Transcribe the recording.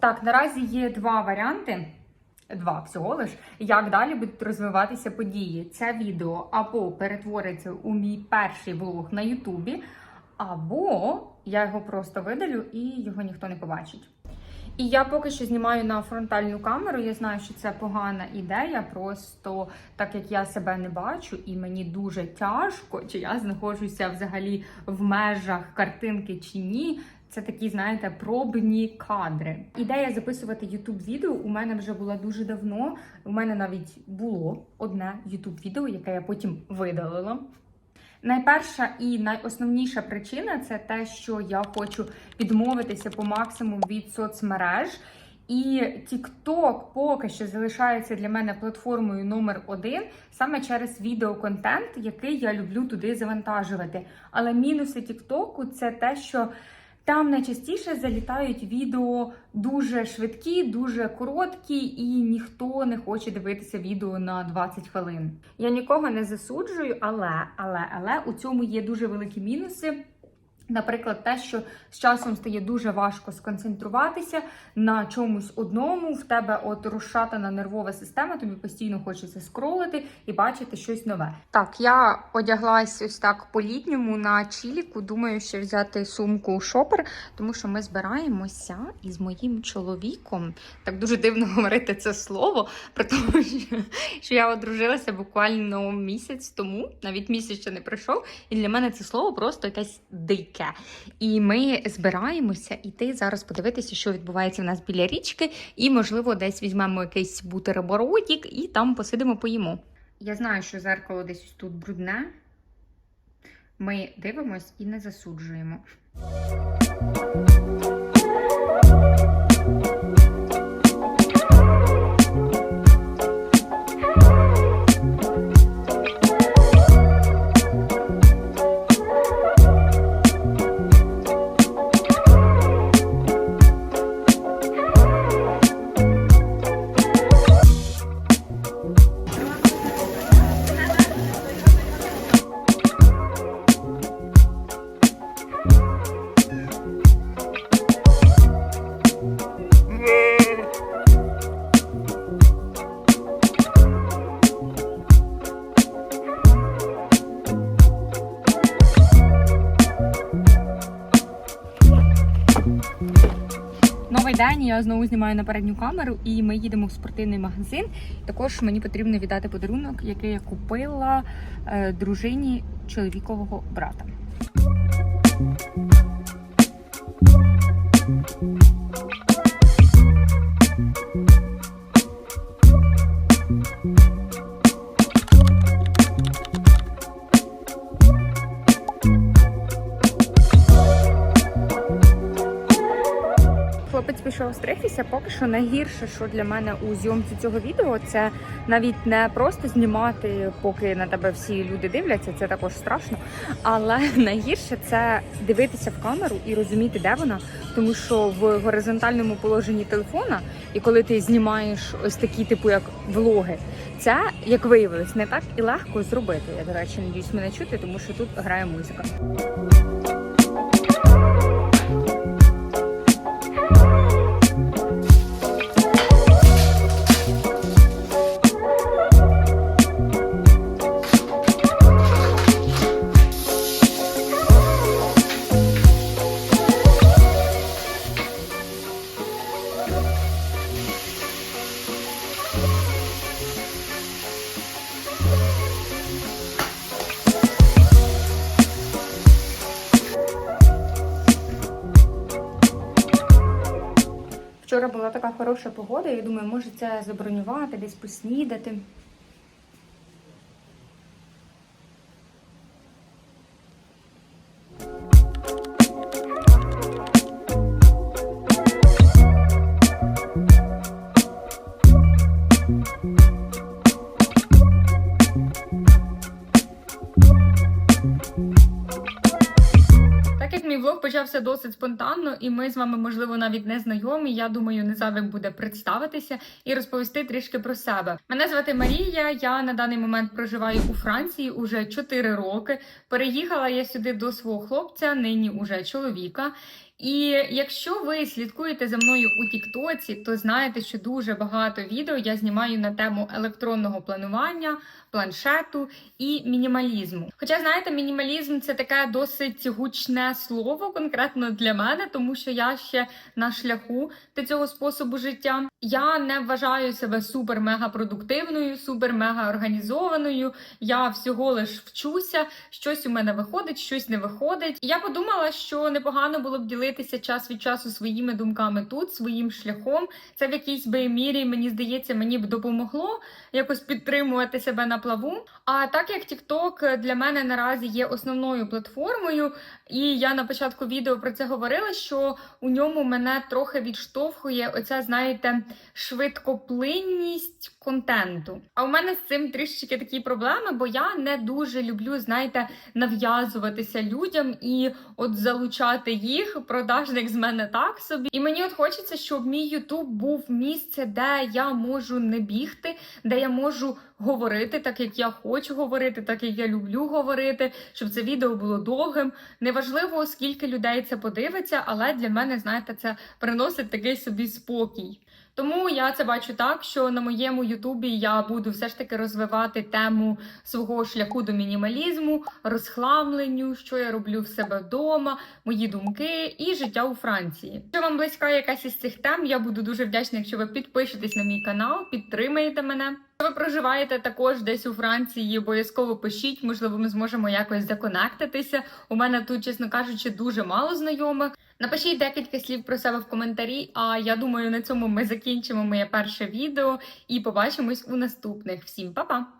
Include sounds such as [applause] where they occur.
Так, наразі є два варіанти. Два всього лиш, як далі будуть розвиватися події. Це відео або перетвориться у мій перший влог на Ютубі, або я його просто видалю і його ніхто не побачить. І я поки що знімаю на фронтальну камеру. Я знаю, що це погана ідея. Просто так як я себе не бачу, і мені дуже тяжко, чи я знаходжуся взагалі в межах картинки чи ні. Це такі, знаєте, пробні кадри. Ідея записувати youtube відео у мене вже була дуже давно. У мене навіть було одне youtube відео, яке я потім видалила. Найперша і найосновніша причина це те, що я хочу відмовитися по максимуму від соцмереж. І TikTok поки що залишається для мене платформою номер один саме через відеоконтент, який я люблю туди завантажувати. Але мінуси TikTok – це те, що там найчастіше залітають відео дуже швидкі, дуже короткі, і ніхто не хоче дивитися відео на 20 хвилин. Я нікого не засуджую, але, але, але у цьому є дуже великі мінуси. Наприклад, те, що з часом стає дуже важко сконцентруватися на чомусь одному, в тебе от розшатана нервова система, тобі постійно хочеться скролити і бачити щось нове. Так, я одяглась ось так по-літньому на чіліку. Думаю, ще взяти сумку шопер, тому що ми збираємося із моїм чоловіком. Так дуже дивно [laughs] говорити це слово, про тому, що, я одружилася буквально місяць тому, навіть місяць ще не пройшов, і для мене це слово просто якесь дике. І ми збираємося іти зараз подивитися, що відбувається в нас біля річки, і, можливо, десь візьмемо якийсь бутербродик і там посидимо, поїмо. Я знаю, що зеркало десь тут брудне. Ми дивимось і не засуджуємо. Я знову знімаю на передню камеру, і ми їдемо в спортивний магазин. Також мені потрібно віддати подарунок, який я купила е, дружині чоловікового брата. Хлопець пішов стригтися. Поки що найгірше, що для мене у зйомці цього відео, це навіть не просто знімати, поки на тебе всі люди дивляться. Це також страшно. Але найгірше це дивитися в камеру і розуміти, де вона, тому що в горизонтальному положенні телефона, і коли ти знімаєш ось такі, типу як влоги, це як виявилось, не так і легко зробити. Я до речі, надіюсь мене чути, тому що тут грає музика. Така хороша погода, я думаю, може це забронювати, десь поснідати. Досить спонтанно, і ми з вами, можливо, навіть не знайомі. Я думаю, не зайвим буде представитися і розповісти трішки про себе. Мене звати Марія. Я на даний момент проживаю у Франції уже 4 роки. Переїхала я сюди до свого хлопця, нині уже чоловіка. І якщо ви слідкуєте за мною у Тіктоці, то знаєте, що дуже багато відео я знімаю на тему електронного планування, планшету і мінімалізму. Хоча, знаєте, мінімалізм це таке досить гучне слово, конкретно для мене, тому що я ще на шляху до цього способу життя. Я не вважаю себе супер-мега продуктивною, супер-мега організованою. Я всього лиш вчуся, щось у мене виходить, щось не виходить. Я подумала, що непогано було б ділитися час від часу своїми думками тут, своїм шляхом. Це в якійсь би мірі, мені здається, мені б допомогло якось підтримувати себе на плаву. А так як TikTok для мене наразі є основною платформою, і я на початку відео про це говорила, що у ньому мене трохи відштовхує оця, знаєте, швидкоплинність контенту. А у мене з цим трішечки такі проблеми, бо я не дуже люблю, знаєте, нав'язуватися людям і от залучати їх. Продажник з мене так собі. І мені от хочеться, щоб мій Ютуб був місце, де я можу не бігти, де я можу говорити так, як я хочу говорити, так як я люблю говорити, щоб це відео було довгим. Неважливо, скільки людей це подивиться, але для мене, знаєте, це приносить такий собі спокій. Тому я це бачу так, що на моєму Ютубі я буду все ж таки розвивати тему свого шляху до мінімалізму, розхламленню, що я роблю в себе вдома, мої думки і життя у Франції. Якщо вам близька якась із цих тем, я буду дуже вдячна, якщо ви підпишетесь на мій канал, підтримаєте мене. Якщо ви проживаєте також десь у Франції, обов'язково пишіть, можливо, ми зможемо якось законектитися. У мене тут, чесно кажучи, дуже мало знайомих. Напишіть декілька слів про себе в коментарі. А я думаю, на цьому ми закінчимо моє перше відео і побачимось у наступних. Всім па-па!